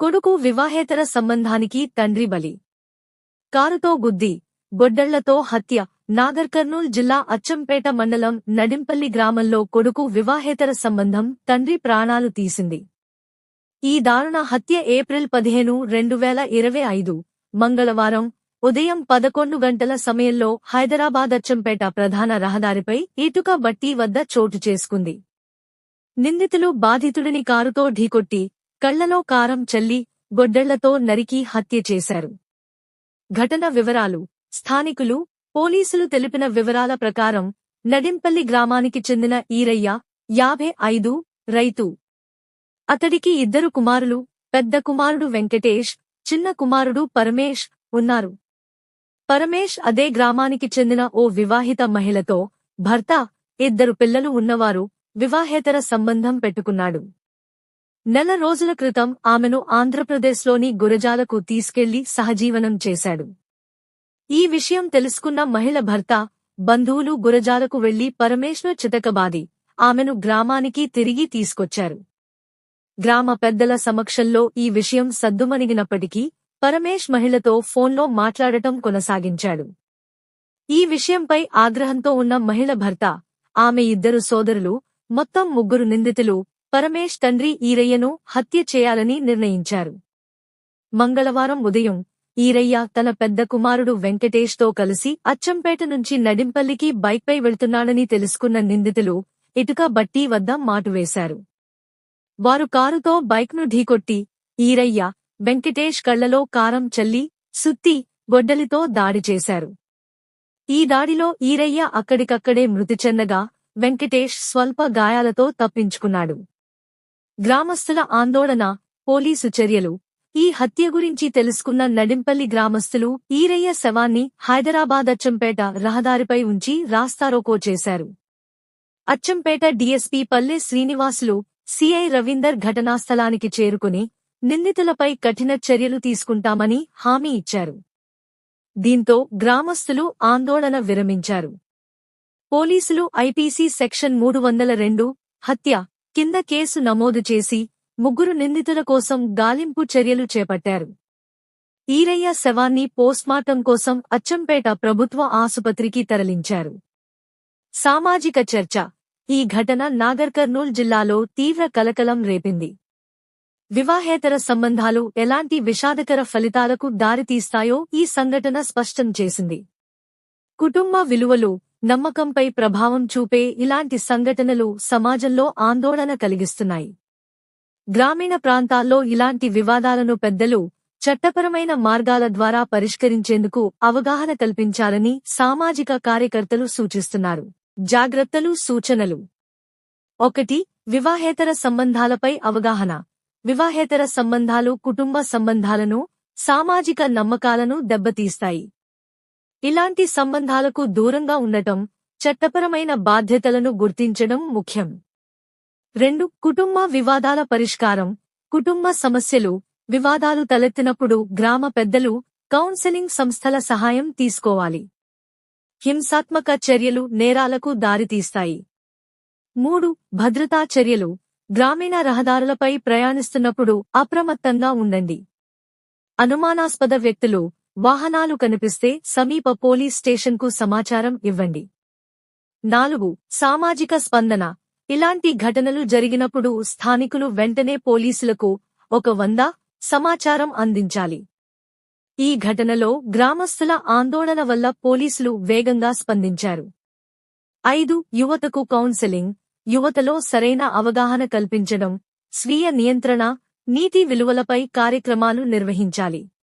కొడుకు వివాహేతర సంబంధానికి తండ్రి బలి. కారుతో గుద్ది గొడ్డళ్ళతో హత్య నాగర్ కర్నూల్ జిల్లా అచ్చంపేట మండలం నడింపల్లి గ్రామంలో కొడుకు వివాహేతర సంబంధం తండ్రి ప్రాణాలు తీసింది. ఈ దారుణ హత్య ఏప్రిల్ పదిహేను రెండు వేల ఇరవై ఐదు మంగళవారం ఉదయం పదకొండు గంటల సమయంలో హైదరాబాద్ అచ్చంపేట ప్రధాన రహదారిపై ఇటుక బట్టీ వద్ద చోటు చేసుకుంది. నిందితులు బాధితుడిని కారుతో ఢీకొట్టి కళ్ళలో కారం చల్లి గొడ్డళ్ళతో నరికి హత్య చేశారు. ఘటన వివరాలు. స్థానికులు పోలీసులు తెలిపిన వివరాల ప్రకారం నడింపల్లి గ్రామానికి చెందిన ఈరయ్య యాభై ఐదు రైతు. అతడికి ఇద్దరు కుమారులు పెద్ద కుమారుడు వెంకటేష్ చిన్న కుమారుడు పరమేష్ ఉన్నారు. పరమేష్ అదే గ్రామానికి చెందిన ఓ వివాహిత మహిళతో భర్త ఇద్దరు పిల్లలు ఉన్నవారు వివాహేతర సంబంధం పెట్టుకున్నాడు. నెల రోజుల క్రితం ఆమెను ఆంధ్రప్రదేశ్లోని గురజాలకు తీసుకెళ్ళి సహజీవనం చేశాడు. ఈ విషయం తెలుసుకున్న మహిళ భర్త బంధువులు గురజాలకు వెళ్ళి పరమేశ్వర్ చితకబాది ఆమెను గ్రామానికి తిరిగి తీసుకొచ్చారు. గ్రామ పెద్దల సమక్షంలో ఈ విషయం సద్దుమణిగినప్పటికీ పరమేష్ మహిళతో ఫోన్లో మాట్లాడటం కొనసాగించాడు. ఈ విషయంపై ఆగ్రహంతో ఉన్న మహిళ భర్త ఆమె ఇద్దరు సోదరులు మొత్తం ముగ్గురు నిందితులు పరమేష్ తండ్రి ఈరయ్యను హత్య చేయాలని నిర్ణయించారు. మంగళవారం ఉదయం ఈరయ్య తన పెద్ద కుమారుడు వెంకటేష్తో కలిసి అచ్చంపేట నుంచి నడింపల్లికి బైక్పై వెళ్తున్నాడని తెలుసుకున్న నిందితులు ఇటుక బట్టీ వద్ద మాటువేశారు వారు కారుతో బైక్ను ఢీకొట్టి ఈరయ్య వెంకటేష్ కళ్ళలో కారం చల్లి సుత్తి గొడ్డలితో దాడి చేశారు. ఈ దాడిలో ఈరయ్య అక్కడికక్కడే మృతి చెందగా వెంకటేష్ స్వల్ప గాయాలతో తప్పించుకున్నాడు. గ్రామస్తుల ఆందోళన పోలీసు చర్యలు. ఈ హత్య గురించి తెలుసుకున్న నడింపల్లి గ్రామస్తులు ఈరయ్య శవాన్ని హైదరాబాద్ అచ్చంపేట రహదారిపై ఉంచి రాస్తారోకో చేశారు. అచ్చంపేట డీఎస్పీ పల్లె శ్రీనివాసులు సిఐ రవీందర్ ఘటనాస్థలానికి చేరుకుని నిందితులపై కఠిన చర్యలు తీసుకుంటామని హామీ ఇచ్చారు. దీంతో గ్రామస్తులు ఆందోళన విరమించారు. పోలీసులు ఐపీసీ సెక్షన్ మూడు వందల రెండు హత్య కింద కేసు నమోదు చేసి ముగ్గురు నిందితుల కోసం గాలింపు చర్యలు చేపట్టారు. ఈరయ్య శవాన్ని పోస్ట్మార్టం కోసం అచ్చంపేట ప్రభుత్వ ఆసుపత్రికి తరలించారు. సామాజిక చర్చ. ఈ ఘటన నాగర్ కర్నూల్ జిల్లాలో తీవ్ర కలకలం రేపింది. వివాహేతర సంబంధాలు ఎలాంటి విషాదకర ఫలితాలకు దారితీస్తాయో ఈ సంఘటన స్పష్టం చేసింది. కుటుంబ విలువలు నమ్మకంపై ప్రభావం చూపే ఇలాంటి సంఘటనలు సమాజంలో ఆందోళన కలిగిస్తున్నాయి. గ్రామీణ ప్రాంతాల్లో ఇలాంటి వివాదాలను పెద్దలు చట్టపరమైన మార్గాల ద్వారా పరిష్కరించేందుకు అవగాహన కల్పించాలని సామాజిక కార్యకర్తలు సూచిస్తున్నారు. జాగ్రత్తలు సూచనలు. ఒకటి వివాహేతర సంబంధాలపై అవగాహన. వివాహేతర సంబంధాలు కుటుంబ సంబంధాలను సామాజిక నమ్మకాలను దెబ్బతీస్తాయి. ఇలాంటి సంబంధాలకు దూరంగా ఉండటం చట్టపరమైన బాధ్యతలను గుర్తించడం ముఖ్యం. రెండు కుటుంబ వివాదాల పరిష్కారం. కుటుంబ సమస్యలు వివాదాలు తలెత్తినప్పుడు గ్రామ పెద్దలు కౌన్సెలింగ్ సంస్థల సహాయం తీసుకోవాలి. హింసాత్మక చర్యలు నేరాలకు దారితీస్తాయి. మూడు భద్రతా చర్యలు. గ్రామీణ రహదారులపై ప్రయాణిస్తున్నప్పుడు అప్రమత్తంగా ఉండండి. అనుమానాస్పద వ్యక్తులు వాహనాలు కనిపిస్తే సమీప పోలీస్ స్టేషన్కు సమాచారం ఇవ్వండి. నాలుగు సామాజిక స్పందన. ఇలాంటి ఘటనలు జరిగినప్పుడు స్థానికులు వెంటనే పోలీసులకు ఒక వంద సమాచారం అందించాలి. ఈ ఘటనలో గ్రామస్తుల ఆందోళన వల్ల పోలీసులు వేగంగా స్పందించారు. ఐదు యువతకు కౌన్సెలింగ్. యువతలో సరైన అవగాహన కల్పించడం స్వీయ నియంత్రణ నీతి విలువలపై కార్యక్రమాలు నిర్వహించాలి.